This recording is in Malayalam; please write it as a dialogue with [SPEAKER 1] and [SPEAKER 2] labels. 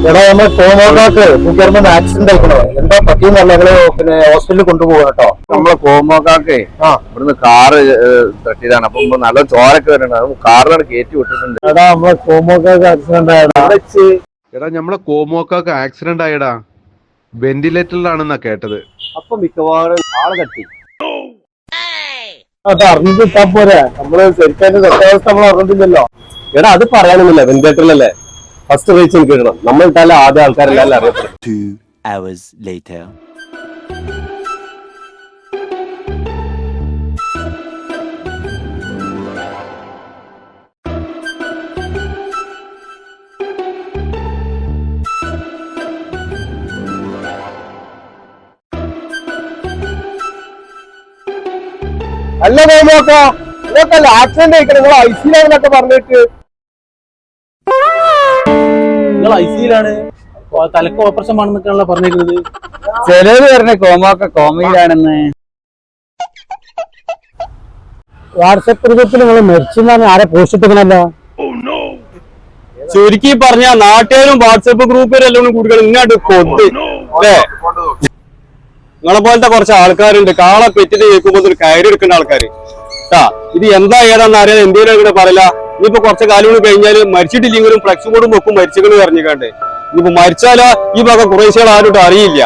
[SPEAKER 1] എടാ നമ്മൾ കോമോക്കാക്ക് മുഖ്യമന്ത്രി ആക്സിഡന്റ് ആയിക്കണോ എന്താ പറ്റിയെന്നല്ല ഞങ്ങൾ പിന്നെ ഹോസ്പിറ്റലിൽ കൊണ്ടുപോകാം കേട്ടോ.
[SPEAKER 2] നമ്മളെ കോമോക്കാക്ക്
[SPEAKER 1] ആ.
[SPEAKER 2] ഇവിടുന്ന് കാറ് തട്ടിയതാണ്. അപ്പൊ നല്ല ചോരൊക്കെ വരുന്നുണ്ട്. കാറിലാണ് കയറ്റി വിട്ടിട്ടുണ്ട്.
[SPEAKER 1] എടാ നമ്മളെ കോമോക്കാക്ക് ആക്സിഡന്റ് ആയടാ.
[SPEAKER 3] എടാ നമ്മളെ കോമോക്കാക്ക് ആക്സിഡന്റ് ആയടാ. വെന്റിലേറ്ററിലാണെന്നാ കേട്ടത്.
[SPEAKER 1] അപ്പൊ മിക്കവാറും ആൾ തട്ടി. അത് അറിഞ്ഞിട്ട് ഇട്ടാ പോരെ. നമ്മൾ ശരിക്കും സത്യാവസ്ഥ നമ്മൾ അറിഞ്ഞിട്ടില്ലല്ലോ.
[SPEAKER 4] എടാ അത് പറയാനൊന്നുമില്ല. വെന്റിലേറ്ററിലല്ലേ ഫസ്റ്റ് റീച്ച് എനിക്ക് കിട്ടണം നമ്മൾ ഇട്ടാലും ആദ്യ ആൾക്കാരെല്ലാം അറിയപ്പെടും
[SPEAKER 5] Two hours later.
[SPEAKER 1] അല്ല നോക്കാം ഇതൊക്കെ ആക്സിഡന്റ് ആയിക്കണം നിങ്ങൾ പറഞ്ഞിട്ട്
[SPEAKER 6] നിങ്ങൾ ഐ സിയിലാണ് തലക്ക് ഓപ്പറേഷൻ വേണമെന്നൊക്കെയാണല്ലോ പറഞ്ഞിരുന്നത്
[SPEAKER 7] ചിലര് പറഞ്ഞ കോമൊക്കെ കോമയിലാണെന്ന്
[SPEAKER 1] വാട്സപ്പ് ഗ്രൂപ്പിൽ നിങ്ങൾ മരിച്ചെന്നാണ് ആരെ പോസ്റ്റ് ഇട്ടിക്കണല്ലോ
[SPEAKER 6] ചുരുക്കി പറഞ്ഞ നാട്ടുകാരും വാട്സപ്പ് ഗ്രൂപ്പിലും എല്ലാം കൂടി ഇങ്ങോട്ട് കൊത്ത്. അല്ലേ നിങ്ങളെ പോലത്തെ കുറച്ച് ആൾക്കാരുണ്ട്. കാളെ പെറ്റിട്ട് കേൾക്കുമ്പോൾ കയറി എടുക്കുന്ന ആൾക്കാർ ഇത് എന്താ ഏതാന്ന് അറിയാൻ എന്തെങ്കിലും കൂടെ പറയില്ല. ഇനിയിപ്പോ കുറച്ച് കാലം കൂടി കഴിഞ്ഞാൽ മരിച്ചിട്ടില്ലെങ്കിലും ഫ്ലക്സ് കൂടും വെക്കും മരിച്ചെന്ന് പറഞ്ഞിക്കാണ്ട് ഇനിയിപ്പോ മരിച്ചാലാ? ഈ ഭാഗം കുറേശ്ശികൾ ആരും അറിയില്ല.